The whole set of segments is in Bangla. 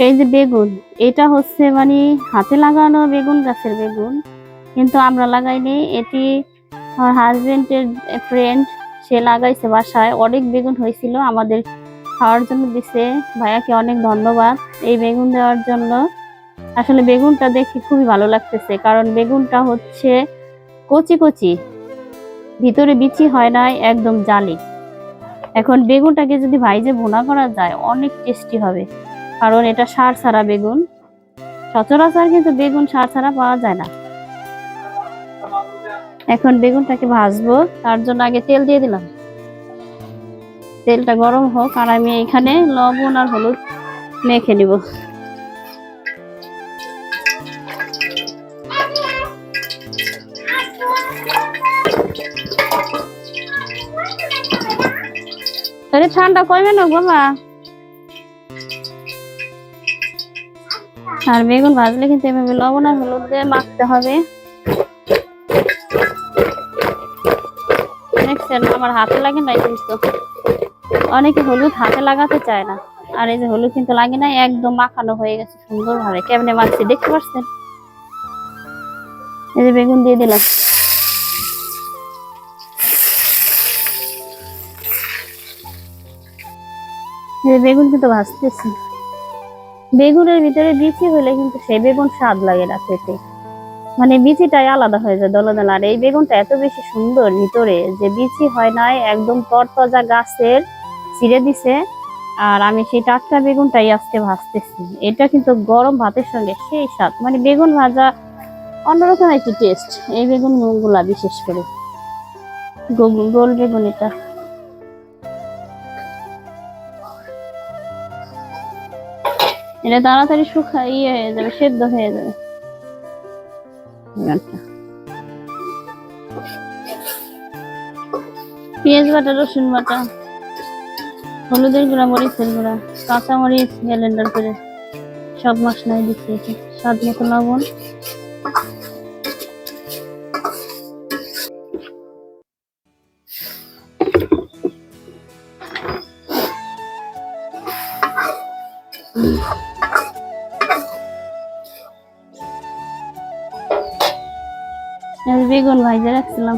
এই যে বেগুন, এটা হচ্ছে মানে হাতে লাগানো বেগুন গাছের বেগুন, কিন্তু আমরা লাগাইনি। এটি আমার হাজবেন্ডের ফ্রেন্ড সে লাগাইছে বাসায়। অনেক বেগুন হয়েছিল আমাদের খাওয়ার জন্য দিছে। ভাইয়াকে অনেক ধন্যবাদ এই বেগুন দেওয়ার জন্য। আসলে বেগুনটা দেখে খুবই ভালো লাগতেছে, কারণ বেগুনটা হচ্ছে কচি কচি, ভিতরে বিচি হয় নাই, একদম জালি। এখন বেগুনটাকে যদি ভাইজে ভুনা করা যায়, অনেক টেস্টি হবে। কারণ এটা সার ছাড়া বেগুন। সচরাচর কিন্তু বেগুন সার ছাড়া পাওয়া যায় না। এখন বেগুনটাকে ভাজবো, তার জন্য আগে তেল দিয়ে দিলাম। তেলটা গরম হোক, আর আমি এখানে লবণ আর হলুদ মেখে নিব। ঠান্ডা কমে না বাবা আর বেগুন ভাজলে কিন্তু এভাবে লবণ আর হলুদ দিয়ে মাখতে হবে। আমার হাতে লাগে নাই কিন্তু অনেকে হলুদ হাতে লাগাতে চায় না। আর এই যে হলুদ কিন্তু লাগে না একদম মাখানো হয়ে গেছে সুন্দর ভাবে কেমনে মাখছি দেখতে পাচ্ছেন? এই যে বেগুন দিয়ে দিলাম। বেগুন কিন্তু ভাজতেছি। বেগুনের ভিতরে বিচি হলে কিন্তু সেই বেগুন স্বাদ লাগে না খেতে। মানে বিচিটাই আলাদা হয়ে যায় দলা দলা আর এই বেগুনটা এত বেশি সুন্দর ভিতরে যে বিচি হয় নাই, একদম তরতাজা গাছের ছিঁড়ে দিছে। আর আমি সেই টাটকা বেগুনটাই আজকে ভাজতেছি। এটা কিন্তু গরম ভাতের সঙ্গে সেই স্বাদ। মানে বেগুন ভাজা অন্যরকম একটি টেস্ট এই বেগুনগুলা বিশেষ করে। গোল বেগুন এটা। এটা তাড়াতাড়ি শুকা ইয়ে হয়ে যাবে, সেদ্ধ হয়ে যাবে। পেঁয়াজ বাটা, রসুন বাটা, হলুদের গুঁড়া, মরিচের গুঁড়া কাঁচা মরিচ ব্লেন্ডার করে সব মশলাই দিচ্ছি। স্বাদ মতো লবণ। এই বেগুন ভাইজে রাখছিলাম।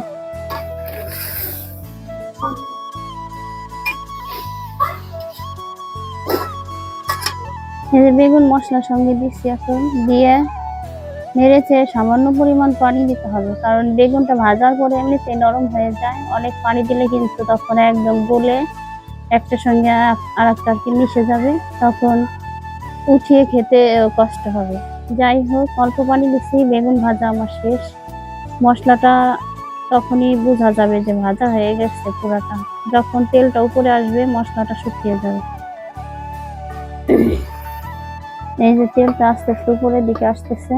বেগুন মশলার সঙ্গে দিচ্ছি এখন, দিয়ে নেড়েছে সামান্য পরিমাণ পানি দিতে হবে, কারণ বেগুনটা ভাজার পরে এমনিতে নরম হয়ে যায়। অনেক পানি দিলে কিন্তু তখন একদম গলে একটা সঙ্গে আর একটা কি মিশে যাবে, তখন উঠিয়ে খেতে কষ্ট হবে। যাই হোক, অল্প পানি দিচ্ছি বেগুন ভাজা আমার শেষ। মশলাটা তখনই বোঝা যাবে যে ভাজা হয়ে গেছে পুরাটা। যখন তেলটা উপরে আসবে, মশলাটা শুকিয়ে যাবে। এই যে তেলটা আস্তে আস্তে উপরের দিকে আসতেছে।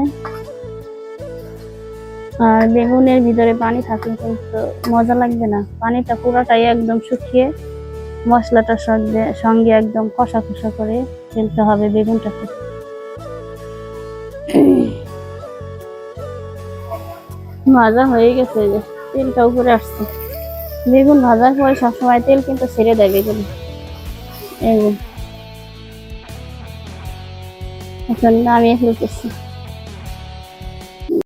আর বেগুনের ভিতরে পানি থাকলে কিন্তু মজা লাগবে না। পানিটা পুরোটাই একদম শুকিয়ে মশলাটার সঙ্গে সঙ্গে একদম কষা কষা করে ফেলতে হবে বেগুনটাকে। ভাজা হয়ে গেছে যে, তেলটা উপরে আসছে। বেগুন ভাজার পরে সবসময় তেল কিন্তু ছেড়ে দেয় বেগুন। এই এখন নামিয়ে ফেলতেছি।